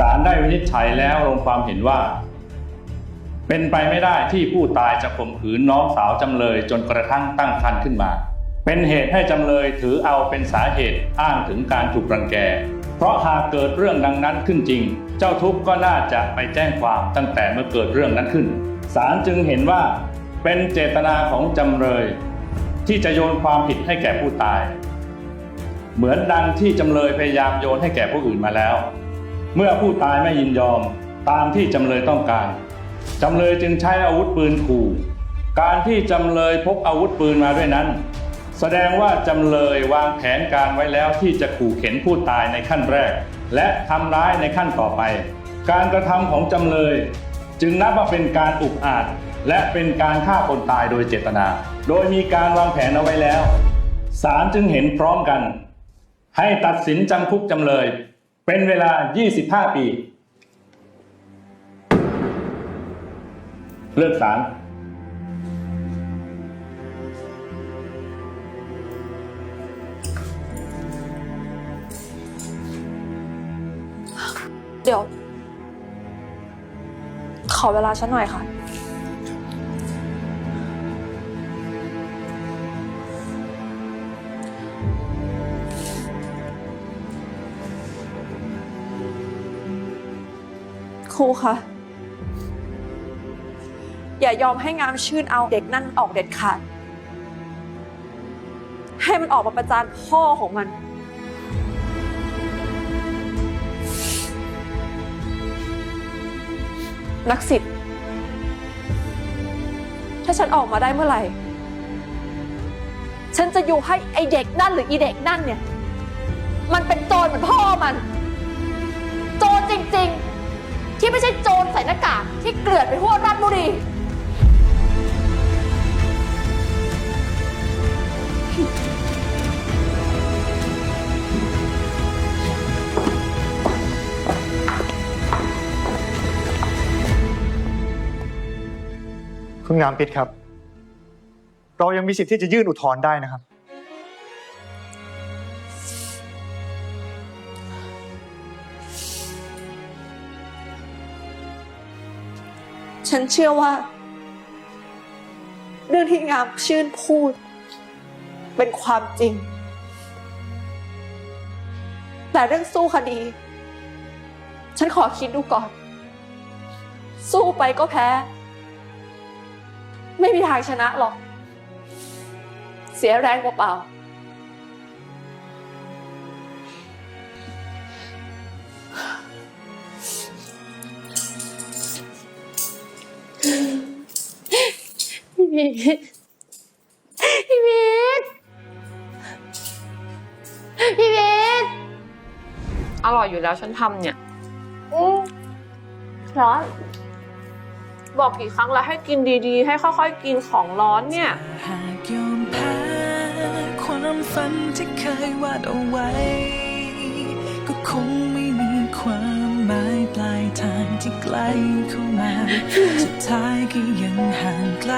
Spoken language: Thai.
ศาลได้วินิจฉัยแล้วลงความเห็นว่า เป็นไปไม่ได้ที่ผู้ตายจะข่มขืนน้องสาวจำเลยจนกระทั่งตั้งครรภ์ขึ้นมา เป็นเหตุให้จำเลยถือเอาเป็นสาเหตุอ้างถึงการถูกรังแก เพราะหากเกิดเรื่องดังนั้นขึ้นจริง เจ้าทุกข์ก็น่าจะไปแจ้งความตั้งแต่เมื่อเกิดเรื่องนั้นขึ้นศาลจึงเห็นว่าเป็นเจตนาของจำเลย ที่จะโยนความผิดให้แก่ผู้ตาย เหมือนดังที่จำเลยพยายามโยนให้แก่ผู้อื่นมาแล้ว เมื่อผู้ตายไม่ยินยอมตามที่จำเลยต้องการ จำเลยจึงใช้อาวุธปืนขู่ การที่จำเลยพกอาวุธปืนมาด้วยนั้น แสดงว่าจำเลยวางแผนการไว้แล้วที่จะขู่เข็นผู้ตายในขั้นแรก และทำร้ายในขั้นต่อไป การกระทำของจำเลย จึงนับว่าเป็นการอุกอาจ และเป็นการฆ่าคนตายโดยเจตนา โดยมีการวางแผนเอาไว้แล้วศาลจึงเห็นพร้อมกัน ให้ตัดสินจำคุกจำเลย เป็นเวลา 25 ปี เลิกศาลเดี๋ยว ขอเวลาฉันหน่อยค่ะ ครูคะอย่ายอมให้งามชื่นเอาเด็กนั่นออกเด็ดขาด ให้มันออกมาประจานพ่อของมัน นักสิทธิ์ถ้าฉันออกมาได้เมื่อไหร่ ฉันจะอยู่ให้ไอเด็กนั่นหรืออีเด็กนั่นเนี่ย มันเป็นโจรเหมือนพ่อมัน ที่เกลื่อนไปทั่วราชบุรีคุณงามปิดครับ เรายังมีสิทธิ์ที่จะยื่นอุทธรณ์ได้นะครับ ฉันเชื่อว่า เรื่องที่งามชื่นพูด เป็นความจริง แต่เรื่องสู้คดี ฉันขอคิดดูก่อน สู้ไปก็แพ้ ไม่มีทางชนะหรอก เสียแรงเปล่าๆ พี่วิทย์พี่วิทย์พี่วิทย์อร่อยอยู่แล้วฉันทำเนี่ย อืมร้อนบอกกี่ครั้งแล้วให้กินดีๆ ให้ค่อยๆ กินของร้อนเนี่ย หากยอมแพ้ความฝันที่เคยวาดเอาไว้ ก็คงไม่มีความ ที่ใกล้เข้ามา สุดท้ายก็ยังห่างไกล